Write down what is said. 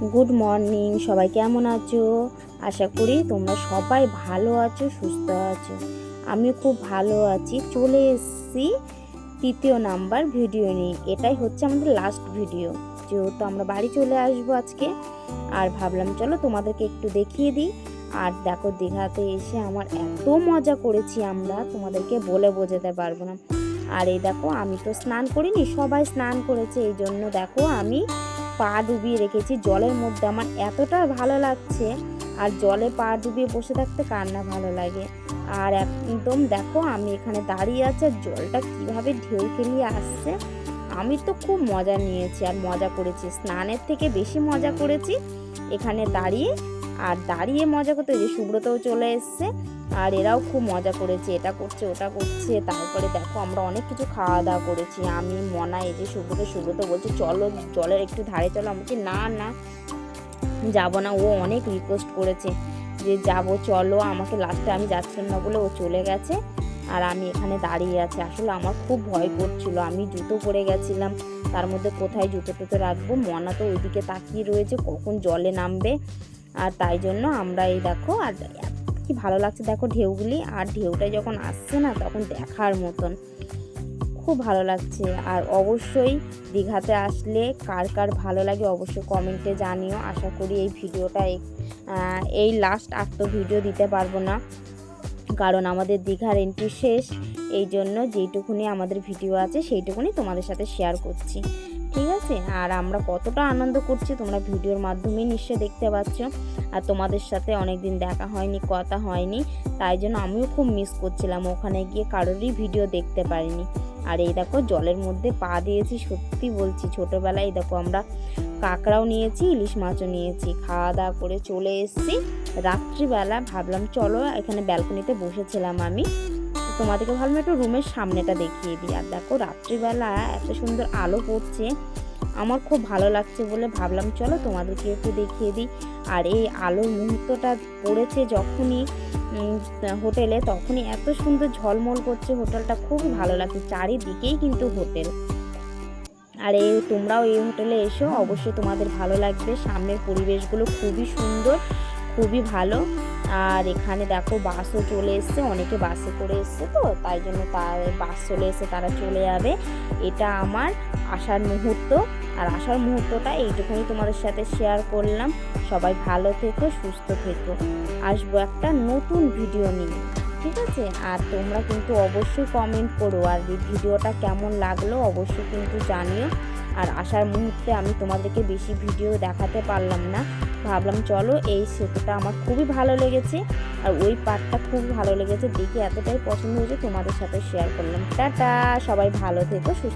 Good morning সবাই কেমন আছো? আশা করি তোমরা সবাই ভালো আছো, সুস্থ আছো। আমি খুব ভালো আছি। চলে এসেছি তৃতীয় নাম্বার ভিডিও নিয়ে। এটাই হচ্ছে আমাদের লাস্ট ভিডিও যেহেতু আমরা বাড়ি চলে আসব আজকে, আর ভাবলাম চলো তোমাদেরকে একটু দেখিয়ে দিই। আর দেখো, দীঘাতে এসে আমার এত মজা করেছি আমরা, তোমাদেরকে বলে বোঝাতে পারব না। আর এই দেখো, আমি তো স্নান করিনি, সবাই স্নান করেছে, এই জন্য দেখো আমি পা ডুবিয়ে রেখেছি। জলের মধ্যে আমার এতটা ভালো লাগছে। আর জলে পা ডুবিয়ে বসে থাকতে কার না ভালো লাগে? আর একদম দেখো, আমি এখানে দাঁড়িয়ে আছি আর জলটা কীভাবে ঢেউ খেলিয়ে আসছে। আমি তো খুব মজা নিয়েছি আর মজা করেছি। স্নানের থেকে বেশি মজা করেছি এখানে দাঁড়িয়ে। আর দাঁড়িয়ে মজা করতে যে সুব্রতও চলে এসছে। আর এরাও খুব মজা করেছে এটা করছে ওটা করছে তারপরে দেখো আমরা অনেক কিছু খাওয়া দাওয়া করেছি। আমি মনা এই যে সুব্রত সুব্রত বলছে চলো জলের একটু ধারে চলো। আমি বলছি, না না যাব না। ও অনেক রিকোয়েস্ট করেছে যে যাব চলো আমাকে লাস্টে আমি যাচ্ছিলাম না বলে ও চলে গেছে আর আমি এখানে দাঁড়িয়ে আছি। আসলে আমার খুব ভয় করছিল। আমি জুতো পরে গেছিলাম তার মধ্যে কোথায় জুতো টুতো রাখব? মনা তো ওইদিকে তাকিয়ে রয়েছে কখন জলে নামবে? আর তাই জন্য আমরা এই দেখো আর কি ভালো লাগছে দেখো ঢেউগুলি। আর ঢেউটা যখন আসছে না, তখন দেখার মতন। খুব ভালো লাগছে। আর অবশ্যই দীঘাতে আসলে কার কার ভালো লাগে অবশ্যই কমেন্টে জানিও। আশা করি এই ভিডিওটা এই লাস্ট আর তো ভিডিও দিতে পারব না। কারণ আমাদের দীঘার এন্ট্রি শেষ। এই জন্য যেইটুকুনি আমাদের ভিডিও আছে, সেইটুকুনি তোমাদের সাথে শেয়ার করছি। ঠিক আছে? আর আমরা কতটা আনন্দ করছি, তোমরা ভিডিওর মাধ্যমে নিশ্চয়ই দেখতে পাচ্ছ। আর তোমাদের সাথে অনেক দিন দেখা হয়নি, কথা হয়নি, তাই জন্য আমিও খুব মিস করছিলাম। ওখানে গিয়ে কারোরই ভিডিও দেখতে পারিনি। আর এই দেখো, জলের মধ্যে পা দিয়েছি, সত্যি বলছি, ছোটোবেলায় দেখো আমরা কাঁকড়াও নিয়েছি, ইলিশ মাছও নিয়েছি। খাওয়া দাওয়া করে চলে এসেছি। রাত্রিবেলা ভাবলাম, চলো এখানে ব্যালকনিতে বসেছিলাম আমি। তোমাদেরকে ভাবলাম একটু রুমের সামনেটা দেখিয়ে দিই। আর দেখো, রাত্রিবেলা এত সুন্দর আলো পড়ছে। আমার খুব ভালো লাগছে বলে ভাবলাম, চলো তোমাদেরকে একটু দেখিয়ে দিই। আর এই আলোর মুহূর্তটা পড়েছে যখনই হোটেলে, তখনই এত সুন্দর ঝলমল করছে হোটেলটা, খুবই ভালো লাগছে, চারিদিকেই কিন্তু হোটেল। আর এই তোমরাও এই হোটেলে এসো, অবশ্যই তোমাদের ভালো লাগবে, সামনের পরিবেশগুলো খুবই সুন্দর। খুবই ভালো। আর এখানে দেখো বাসও চলে এসছে, অনেকে বাসে করে এসছে তো, তাই জন্য তার বাস চলে এসে তারা চলে যাবে। এটা আমার আসার মুহূর্ত। আর আসার মুহূর্তটা এইটুকুনি তোমাদের সাথে শেয়ার করলাম। সবাই ভালো থেকো, সুস্থ থেকো। আসব একটা নতুন ভিডিও নিয়ে, ঠিক আছে? আর তোমরা কিন্তু অবশ্যই কমেন্ট করো। আর ভিডিওটা কেমন লাগল অবশ্যই কিন্তু জানিও। আর আসার মুহূর্তে আমি তোমাদেরকে বেশি ভিডিও দেখাতে পারলাম না। ভাবলাম চলো এই সেতুটা আমার খুবই ভালো লেগেছে আর ওই পার্টটা খুব ভালো লেগেছে দেখে এতটাই পছন্দ হয়েছে তোমাদের সাথে শেয়ার করলাম। টাটা, সবাই ভালো থেকো, সুস্থ